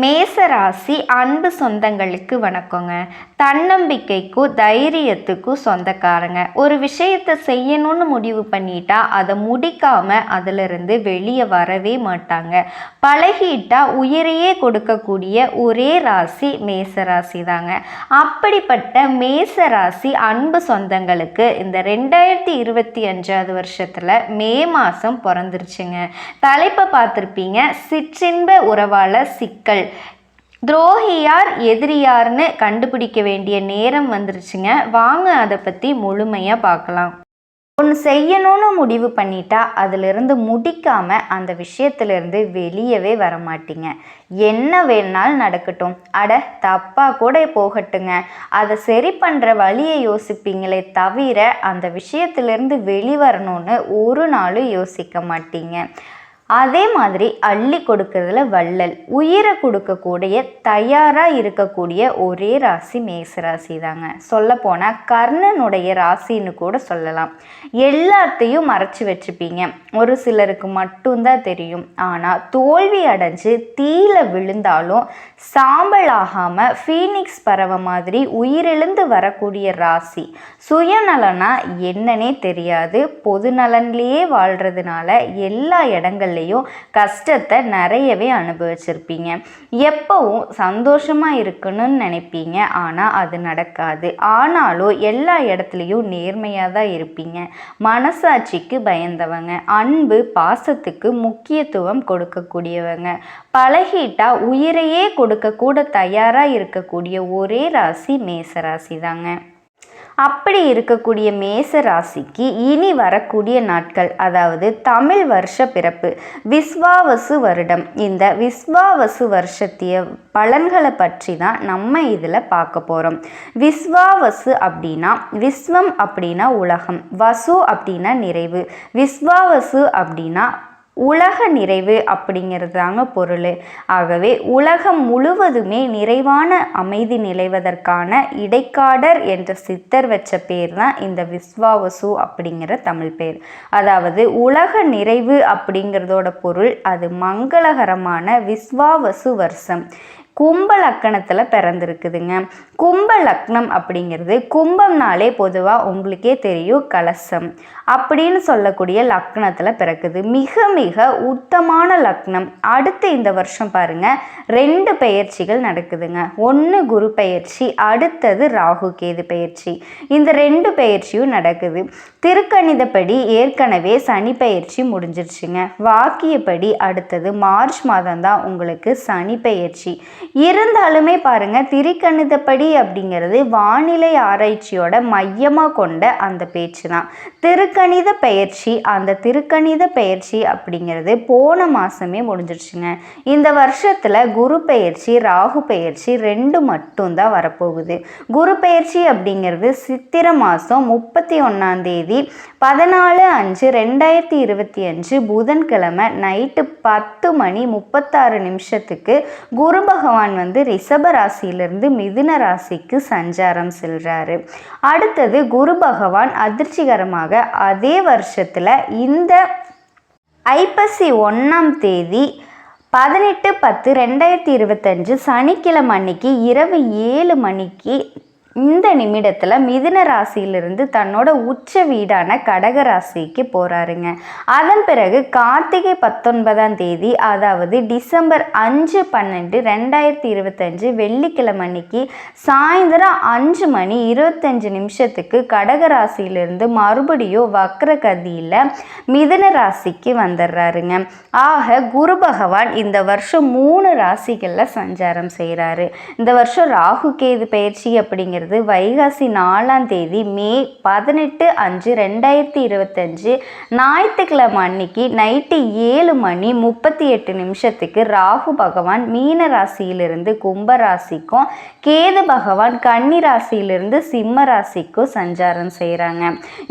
மேசராசி அன்பு சொந்தங்களுக்கு வணக்கங்க. தன்னம்பிக்கைக்கும் தைரியத்துக்கும் சொந்தக்காரங்க. ஒரு விஷயத்தை செய்யணும்னு முடிவு பண்ணிட்டா அதை முடிக்காம அதிலிருந்து வெளியே வரவே மாட்டாங்க. பழகிட்டா உயிரையே கொடுக்கக்கூடிய ஒரே ராசி மேசராசி தாங்க. அப்படிப்பட்ட மேசராசி அன்பு சொந்தங்களுக்கு இந்த ரெண்டாயிரத்தி இருபத்தி அஞ்சாவது வருஷத்தில் மே மாதம் பிறந்துருச்சுங்க. தலைப்பை பார்த்துருப்பீங்க சிற்றின்ப உறவால சிக்கல். துரோகியார் எதிரியார்னு கண்டுபிடிக்க வேண்டிய நேரம் வந்துருச்சுங்க. வாங்க அதை பற்றி முழுமையாக பார்க்கலாம் ஒன்று செய்யணும்னு முடிவு பண்ணிட்டா அதிலிருந்து முடிக்காம அந்த விஷயத்திலிருந்து வெளியவே வர மாட்டீங்க என்ன வேணாலும் நடக்கட்டும். அட தப்பா கூட போகட்டுங்க. அதை சரி பண்ணுற வழியை யோசிப்பீங்களே தவிர அந்த விஷயத்திலிருந்து வெளிவரணும்னு ஒரு நாளும் யோசிக்க மாட்டீங்க. அதே மாதிரி அள்ளி கொடுக்கறதுல வள்ளல் உயிரை கொடுக்கக்கூடிய தயாராக இருக்கக்கூடிய ஒரே ராசி மேசராசி தாங்க சொல்லப்போனால் கர்ணனுடைய ராசின்னு கூட சொல்லலாம். எல்லாத்தையும் மறைச்சி வச்சுப்பீங்க. ஒரு சிலருக்கு மட்டும்தான் தெரியும். ஆனால் தோல்வி அடைஞ்சு தீயில விழுந்தாலும் சாம்பல் ஆகாமல் ஃபீனிக்ஸ் பறவை மாதிரி உயிரிழந்து வரக்கூடிய ராசி. சுயநலனா என்னன்னே தெரியாது. பொது நலன்லேயே வாழ்கிறதுனால எல்லா இடங்கள்லையும் கஷ்டத்தை நிறையவே அனுபவிச்சிருப்பீங்க. எப்பவும் சந்தோஷமாக இருக்கணும்னு நினைப்பீங்க. ஆனால் அது நடக்காது. ஆனாலும் எல்லா இடத்துலையும் நேர்மையாக தான் இருப்பீங்க. மனசாட்சிக்கு பயந்தவங்க அன்பு பாசத்துக்கு முக்கியத்துவம் கொடுக்கக்கூடியவங்க. பழகிட்டா உயிரையே கொடுக்க கூட தயாராக இருக்கக்கூடிய ஒரே ராசி மேசராசி தாங்க. அப்படி இருக்கக்கூடிய மேச ராசிக்கு இனி வரக்கூடிய நாட்கள் அதாவது தமிழ் வருஷ பிறப்பு விஸ்வாவசு வருடம். இந்த விஸ்வாவசு வருஷத்திய பலன்களை பற்றி தான் நம்ம இதில் பார்க்க போகிறோம் விஸ்வாவசு அப்படின்னா விஸ்வம் அப்படின்னா உலகம் வசு அப்படின்னா நிறைவு. விஸ்வாவசு அப்படின்னா உலக நிறைவு அப்படிங்கிறது தாங்க பொருள். ஆகவே உலகம் முழுவதுமே நிறைவான அமைதி நிலைவதற்கான இடைக்காடர் என்ற சித்தர் வச்ச பேர் தான் இந்த விஸ்வாவசு அப்படிங்கிற தமிழ் பேர். அதாவது உலக நிறைவு அப்படிங்கிறதோட பொருள் அது மங்களகரமான விஸ்வாவசு வருஷம். கும்ப லக்கணத்தில் பிறந்திருக்குதுங்க. கும்ப லக்னம் அப்படிங்கிறது கும்பம்னாலே பொதுவாக உங்களுக்கே தெரியும் கலசம். அப்படின்னு சொல்லக்கூடிய லக்னத்தில் பிறக்குது. மிக மிக உத்தமான லக்னம். அடுத்து இந்த வருஷம் பாருங்க ரெண்டு பெயர்ச்சிகள் நடக்குதுங்க. ஒன்று குரு பெயர்ச்சி அடுத்தது ராகு கேது பெயர்ச்சி. இந்த ரெண்டு பெயர்ச்சியும் நடக்குது. திருக்கணிதப்படி ஏற்கனவே சனி பெயர்ச்சி முடிஞ்சிருச்சுங்க. வாக்கியப்படி அடுத்தது மார்ச் மாதம் தான் உங்களுக்கு சனி பெயர்ச்சி. இருந்தாலுமே பாருங்க திரிக்கணிதப்படி அப்படிங்கிறது வானிலை ஆராய்ச்சியோட மையமாக கொண்ட அந்த பேச்சு தான் திருக்கணித பெயர்ச்சி அந்த திருக்கணித பெயர்ச்சி அப்படிங்கிறது போன மாதமே முடிஞ்சிருச்சுங்க. இந்த வருஷத்தில் குரு பயிற்சி ராகு பெயர்ச்சி ரெண்டு மட்டும்தான் வரப்போகுது. குரு பயிற்சி அப்படிங்கிறது சித்திர மாதம் முப்பத்தி ஒன்றாம் தேதி பதினாலு அஞ்சு ரெண்டாயிரத்தி இருபத்தி அஞ்சு புதன்கிழமை நைட்டு பத்து மணி முப்பத்தாறு நிமிஷத்துக்கு குரு பகவான் வந்து ரிஷப ராசியிலிருந்து மிதுன ராசிக்கு சஞ்சாரம் செல்றாரு. அடுத்தது குரு பகவான் அதிர்ச்சிகரமாக அதே வருஷத்தில் இந்த ஐப்பசி ஒன்றாம் தேதி பதினெட்டு பத்து ரெண்டாயிரத்தி இருபத்தஞ்சு சனிக்கிழமை அன்னைக்கு இரவு ஏழு மணிக்கு இந்த நிமிடத்தில் மிதுன ராசியிலிருந்து தன்னோட உச்ச வீடான கடக ராசிக்கு போகிறாருங்க அதன் பிறகு கார்த்திகை பத்தொன்பதாம் தேதி அதாவது டிசம்பர் அஞ்சு பன்னெண்டு ரெண்டாயிரத்தி இருபத்தஞ்சு வெள்ளிக்கிழமை அன்னைக்கு சாயந்தரம் அஞ்சு மணி இருபத்தஞ்சு நிமிஷத்துக்கு கடக ராசியிலிருந்து மறுபடியும் வக்ர கதியில் மிதுன ராசிக்கு வந்துடுறாருங்க ஆக குரு பகவான் இந்த வருஷம் மூணு ராசிகளில் சஞ்சாரம் செய்கிறாரு இந்த வருஷம் ராகு கேது பயிற்சி அப்படிங்கிற அப்படிங்கிறது வைகாசி நாலாம் தேதி மே பதினெட்டு அஞ்சு ரெண்டாயிரத்தி இருபத்தஞ்சு ஞாயிற்றுக்கிழமை அன்னைக்கு நைட்டு ஏழு மணி முப்பத்தி எட்டு நிமிஷத்துக்கு ராகு பகவான் மீன ராசியிலிருந்து கும்ப ராசிக்கும் கேது பகவான் கன்னி ராசியிலிருந்து சிம்ம ராசிக்கும் சஞ்சாரம் செய்கிறாங்க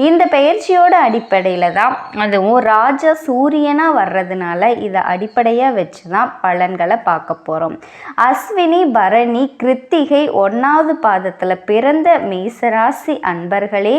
இந்த பயிற்சியோட அடிப்படையில் தான் அதுவும் ராஜா சூரியனாக வர்றதுனால இதை அடிப்படையாக வச்சு தான் பலன்களை பார்க்க போகிறோம் அஸ்வினி பரணி கிருத்திகை ஒன்றாவது பாதத்தில் பிறந்த மேசராசி அன்பர்களே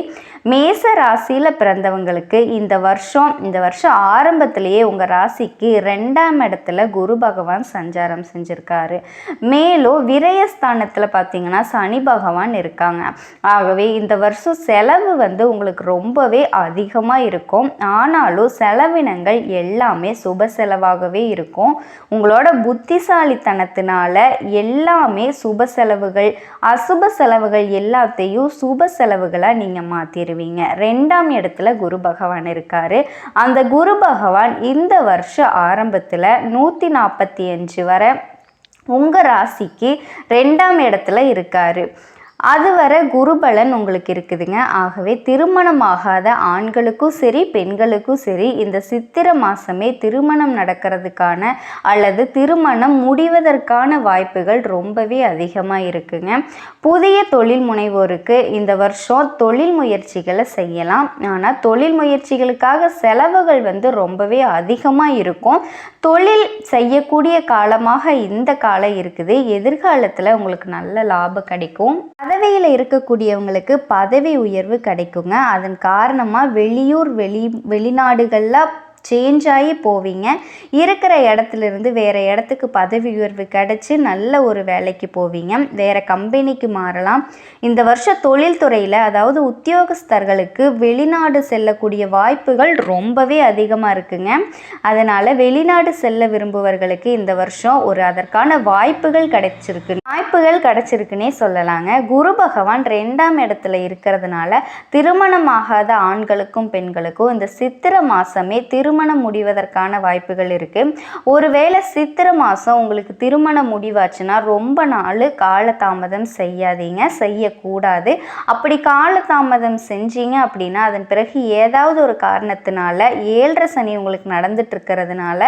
மேச ராசியில் பிறந்தவங்களுக்கு இந்த வருஷம் இந்த வருஷம் ஆரம்பத்திலேயே உங்கள் ராசிக்கு ரெண்டாம் இடத்துல குரு பகவான் சஞ்சாரம் செஞ்சுருக்காரு. மேலும் விரயஸ்தானத்தில் பார்த்தீங்கன்னா சனி பகவான் இருக்காங்க. ஆகவே இந்த வருஷம் செலவு வந்து உங்களுக்கு ரொம்பவே அதிகமாக இருக்கும். ஆனாலும் செலவினங்கள் எல்லாமே சுப செலவாகவே இருக்கும். உங்களோட புத்திசாலித்தனத்தினால எல்லாமே சுப செலவுகள் அசுப செலவுகள் எல்லாத்தையும் சுப செலவுகளாக நீங்கள் மாற்றிடுவீங்க ரெண்டாம் இடத்துல குரு பகவான் இருக்கார். அந்த குரு பகவான் இந்த வருஷ ஆரம்பத்தில் நூற்றி நாற்பத்தி அஞ்சு வரை உங்கள் ராசிக்கு ரெண்டாம் இடத்துல இருக்கார். அதுவரை குருபலன் உங்களுக்கு இருக்குதுங்க. ஆகவே திருமணமாகாத ஆண்களுக்கும் சரி பெண்களுக்கும் சரி இந்த சித்திர மாதமே திருமணம் நடக்கிறதுக்கான அல்லது திருமணம் முடிவதற்கான வாய்ப்புகள் ரொம்பவே அதிகமாக இருக்குங்க. புதிய தொழில் முனைவோருக்கு இந்த வருஷம் தொழில் முயற்சிகளை செய்யலாம். ஆனால் தொழில் முயற்சிகளுக்காக செலவுகள் வந்து ரொம்பவே அதிகமாக இருக்கும். தொழில் செய்யக்கூடிய காலமாக இந்த காலம் இருக்குது. எதிர்காலத்தில் உங்களுக்கு நல்ல லாபம் கிடைக்கும். பதவியில் இருக்கக்கூடியவங்களுக்கு பதவி உயர்வு கிடைக்குங்க. அதன் காரணமாக வெளியூர் வெளி வெளிநாடுகளில் சேஞ்ச் ஆகி போவீங்க. இருக்கிற இடத்துலேருந்து வேறு இடத்துக்கு பதவி உயர்வு கிடச்சி நல்ல ஒரு வேலைக்கு போவீங்க. வேறு கம்பெனிக்கு மாறலாம். இந்த வருஷம் தொழில்துறையில் அதாவது உத்தியோகஸ்தர்களுக்கு வெளிநாடு செல்லக்கூடிய வாய்ப்புகள் ரொம்பவே அதிகமாக இருக்குங்க. அதனால் வெளிநாடு செல்ல விரும்புவர்களுக்கு இந்த வருஷம் ஒரு அதற்கான வாய்ப்புகள் கிடைச்சிருக்கு. வாய்ப்புகள் கிடைச்சிருக்குன்னே சொல்லலாங்க. குரு பகவான் ரெண்டாம் இடத்துல இருக்கிறதுனால திருமணமாகாத ஆண்களுக்கும் பெண்களுக்கும் இந்த சித்திர மாதமே திரு திருமணம் முடிவதற்கான வாய்ப்புகள் இருக்குது ஒருவேளை சித்திர மாதம் உங்களுக்கு திருமணம் முடிவாச்சுன்னா ரொம்ப நாள் காலதாமதம் செய்யாதீங்க செய்யக்கூடாது. அப்படி காலதாமதம் செஞ்சீங்க அப்படின்னா அதன் பிறகு ஏதாவது ஒரு காரணத்தினால ஏழரை சனி உங்களுக்கு நடந்துட்டு இருக்கிறதுனால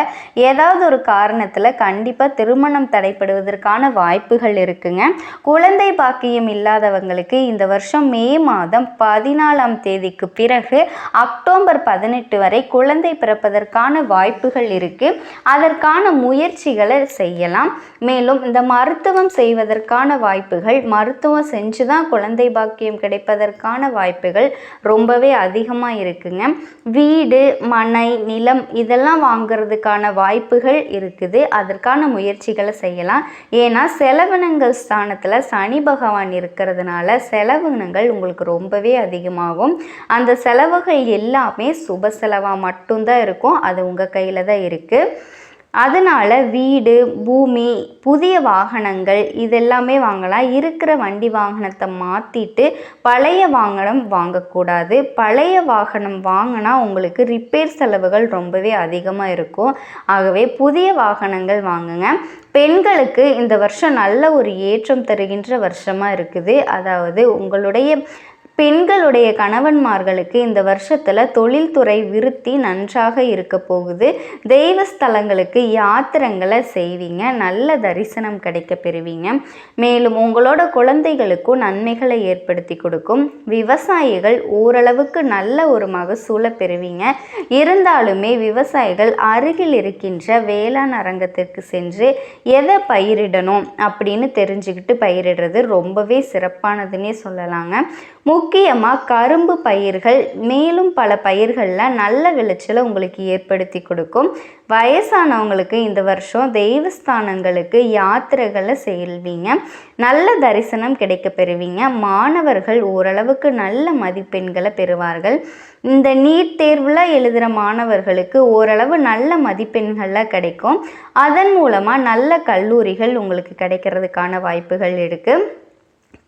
ஏதாவது ஒரு காரணத்தில் கண்டிப்பாக திருமணம் தடைப்படுவதற்கான வாய்ப்புகள் இருக்குங்க. குழந்தை பாக்கியம் இல்லாதவங்களுக்கு இந்த வருஷம் மே மாதம் பதினாலாம் தேதிக்கு பிறகு அக்டோபர் பதினெட்டு வரை குழந்தை பிற பிறப்பதற்கான வாய்ப்புகள் இருக்குது அதற்கான முயற்சிகளை செய்யலாம். மேலும் இந்த மருத்துவம் செய்வதற்கான வாய்ப்புகள் மருத்துவம் செஞ்சு தான் குழந்தை பாக்கியம் கிடைப்பதற்கான வாய்ப்புகள் ரொம்பவே அதிகமாக இருக்குங்க. வீடு மனை நிலம் இதெல்லாம் வாங்கிறதுக்கான வாய்ப்புகள் இருக்குது. அதற்கான முயற்சிகளை செய்யலாம். ஏன்னா செலவினங்கள் ஸ்தானத்தில் சனி பகவான் இருக்கிறதுனால செலவினங்கள் உங்களுக்கு ரொம்பவே அதிகமாகும். அந்த செலவுகள் எல்லாமே சுப செலவாக மட்டும்தான் இருக்கும். அது உங்கள் கையில் தான் இருக்குது அதனால் வீடு பூமி புதிய வாகனங்கள் இதெல்லாமே வாங்கலாம். இருக்கிற வண்டி வாகனத்தை மாற்றிட்டு பழைய வாகனம் வாங்கக்கூடாது. பழைய வாகனம் வாங்கினா உங்களுக்கு ரிப்பேர் செலவுகள் ரொம்பவே அதிகமாக இருக்கும். ஆகவே புதிய வாகனங்கள் வாங்குங்க. பெண்களுக்கு இந்த வருஷம் நல்ல ஒரு ஏற்றம் தருகின்ற வருஷமாக இருக்குது. அதாவது உங்களுடைய பெண்களுடைய கணவன்மார்களுக்கு இந்த வருஷத்தில் தொழில்துறை விருத்தி நன்றாக இருக்க போகுது. தெய்வ ஸ்தலங்களுக்கு யாத்திரங்களை செய்வீங்க. நல்ல தரிசனம் கிடைக்க பெறுவீங்க. மேலும் உங்களோட குழந்தைகளுக்கும் நன்மைகளை ஏற்படுத்தி கொடுக்கும். விவசாயிகள் ஓரளவுக்கு நல்ல ஒரு மகசூலை பெறுவீங்க. இருந்தாலுமே விவசாயிகள் அருகில் இருக்கின்ற வேளாண் அரங்கத்திற்கு சென்று எதை பயிரிடணும் அப்படின்னு தெரிஞ்சுக்கிட்டு பயிரிடுறது ரொம்பவே சிறப்பானதுன்னே சொல்லலாங்க. முக்கியமாக கரும்பு பயிர்கள் மேலும் பல பயிர்களில் நல்ல விளைச்சலை உங்களுக்கு ஏற்படுத்தி கொடுக்கும். வயசானவங்களுக்கு இந்த வருஷம் தெய்வஸ்தானங்களுக்கு யாத்திரைகளை செல்வீங்க. நல்ல தரிசனம் கிடைக்க பெறுவீங்க. மாணவர்கள் ஓரளவுக்கு நல்ல மதிப்பெண்களை பெறுவார்கள். இந்த நீட் தேர்வில் எழுதுகிற மாணவர்களுக்கு ஓரளவு நல்ல மதிப்பெண்களில் கிடைக்கும். அதன் மூலமாக நல்ல கல்லூரிகள் உங்களுக்கு கிடைக்கிறதுக்கான வாய்ப்புகள் இருக்குது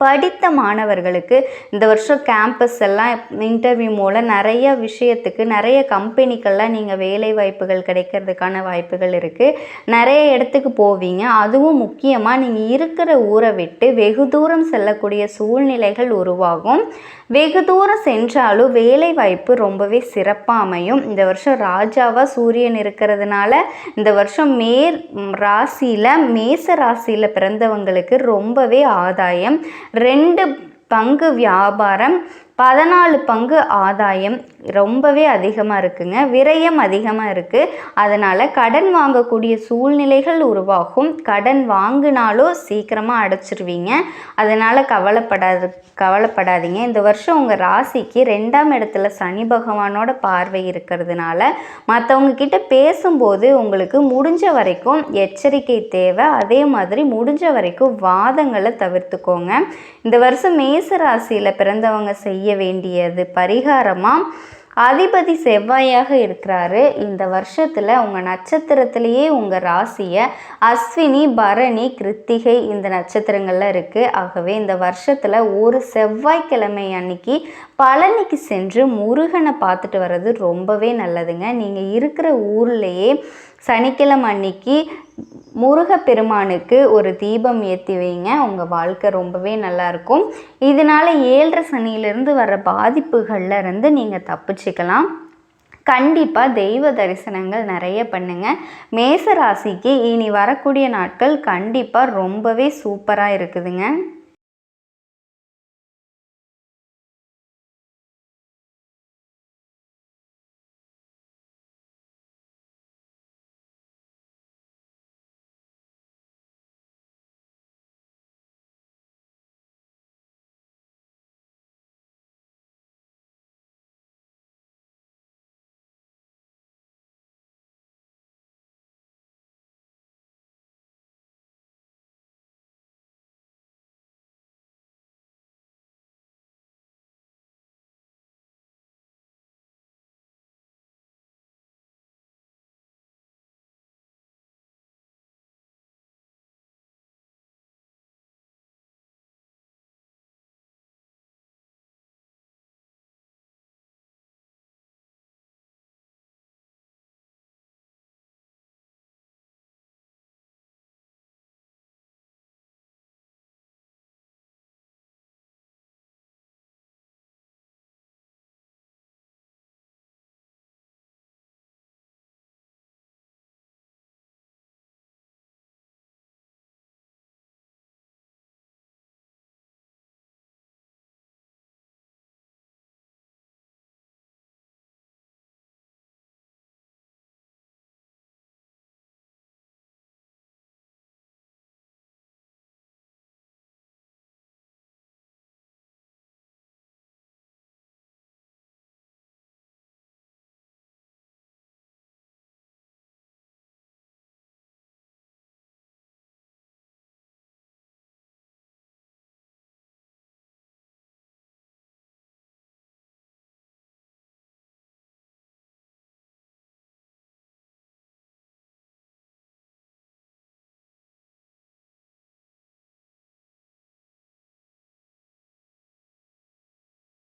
படித்த மாணவர்களுக்கு இந்த வருஷம் கேம்பஸ் எல்லாம் இன்டர்வியூ மூலம் நிறைய விஷயத்துக்கு நிறைய கம்பெனிக்கெல்லாம் நீங்கள் வேலை வாய்ப்புகள் கிடைக்கிறதுக்கான வாய்ப்புகள் இருக்குது நிறைய இடத்துக்கு போவீங்க. அதுவும் முக்கியமாக நீங்கள் இருக்கிற ஊரை விட்டு வெகு தூரம் செல்லக்கூடிய சூழ்நிலைகள் உருவாகும். வெகு தூரம் சென்றாலும் வேலை வாய்ப்பு ரொம்பவே சிறப்பாக அமையும். இந்த வருஷம் ராஜாவாக சூரியன் இருக்கிறதுனால இந்த வருஷம் மேர் ராசியில் மேச ராசியில் பிறந்தவங்களுக்கு ரொம்பவே ஆதாயம். ரெண்டு பங்கு வியாபாரம் பதினாலு பங்கு ஆதாயம் ரொம்பவே அதிகமாக இருக்குங்க. விரயம் அதிகமாக இருக்குது அதனால் கடன் வாங்கக்கூடிய சூழ்நிலைகள் உருவாகும். கடன் வாங்கினாலும் சீக்கிரமாக அடைச்சிருவீங்க. அதனால் கவலைப்படாது கவலைப்படாதீங்க. இந்த வருஷம் உங்கள் ராசிக்கு ரெண்டாம் இடத்துல சனி பகவானோட பார்வை இருக்கிறதுனால மற்றவங்க கிட்ட பேசும்போது உங்களுக்கு முடிஞ்ச வரைக்கும் எச்சரிக்கை தேவை. அதே மாதிரி முடிஞ்ச வரைக்கும் வாதங்களை தவிர்த்துக்கோங்க. இந்த வருஷம் மேச ராசியில் பிறந்தவங்க செய்ய வேண்டியது. பரிகாரமாக அதிபதி செவ்வாயாக இருக்கிறாரு. இந்த வருஷத்தில் உங்கள் நட்சத்திரத்திலேயே உங்கள் ராசியை அஸ்வினி பரணி கிருத்திகை இந்த நட்சத்திரங்கள்லாம் இருக்குது ஆகவே இந்த வருஷத்தில் ஒரு செவ்வாய்க்கிழமை அன்னைக்கு பழனிக்கு சென்று முருகனை பார்த்துட்டு வர்றது ரொம்பவே நல்லதுங்க. நீங்கள் இருக்கிற ஊர்லேயே சனிக்கிழமை அன்னைக்கு முருகப்பெருமானுக்கு ஒரு தீபம் ஏற்றி வைங்க. உங்கள் வாழ்க்கை ரொம்பவே நல்லாயிருக்கும். இதனால் ஏழரை சனியிலிருந்து வர பாதிப்புகளில் இருந்து நீங்கள் தப்பிச்சுக்கலாம். கண்டிப்பாக தெய்வ தரிசனங்கள் நிறைய பண்ணுங்கள் மேச ராசிக்கு இனி வரக்கூடிய நாட்கள் கண்டிப்பாக ரொம்பவே சூப்பராக இருக்குதுங்க.